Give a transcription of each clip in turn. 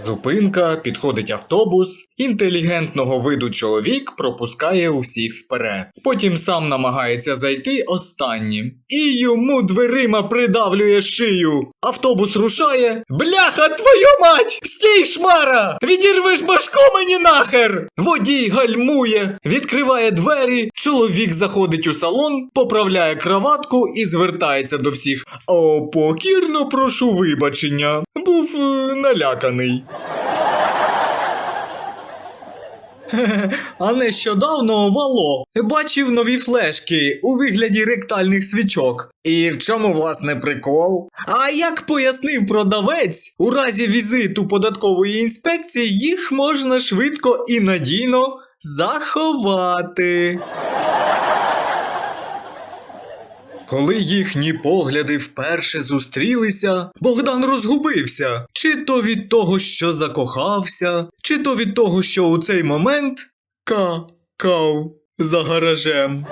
Зупинка, підходить автобус, інтелігентного виду чоловік пропускає усіх вперед. Потім сам намагається зайти останнім. І йому дверима придавлює шию. Автобус рушає. Бляха, твою мать! Стій, шмара! Відірвеш башку мені нахер! Водій гальмує, відкриває двері, чоловік заходить у салон, поправляє краватку і звертається до всіх. О, покірно прошу вибачення. Був е, наляканий. А нещодавно Вало бачив нові флешки у вигляді ректальних свічок. І в чому власне прикол? А як пояснив продавець, у разі візиту податкової інспекції їх можна швидко і надійно заховати. Коли їхні погляди вперше зустрілися, Богдан розгубився. Чи то від того, що закохався, чи то від того, що у цей момент ка-кав за гаражем.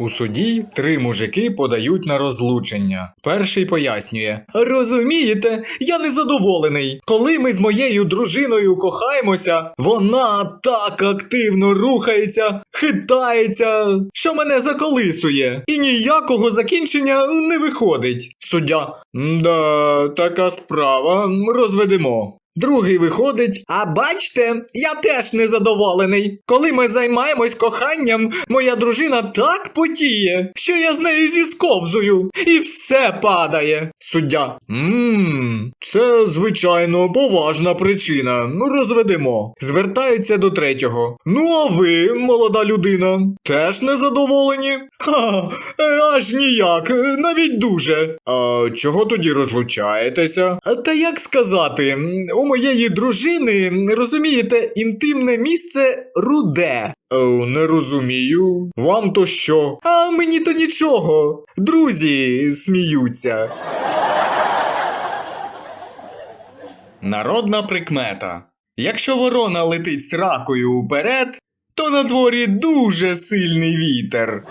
У суді три мужики подають на розлучення. Перший пояснює: Розумієте, я незадоволений. Коли ми з моєю дружиною кохаємося, вона так активно рухається, хитається, що мене заколисує, і ніякого закінчення не виходить. Суддя, да, така справа, розведемо. Другий виходить, а бачте, я теж незадоволений. Коли ми займаємось коханням, моя дружина так потіє, що я з нею зісковзую, і все падає. Суддя. Ммм, це звичайно поважна причина. Ну, розведемо. Звертаються до третього. Ну, а ви, молода людина, теж незадоволені? Ха, аж ніяк, навіть дуже. А чого тоді розлучаєтеся? Та як сказати, у моєї дружини, розумієте, інтимне місце руде. Е, не розумію. Вам то що? А мені то нічого. Друзі сміються. Народна прикмета. Якщо ворона летить сракою уперед, то на дворі дуже сильний вітер.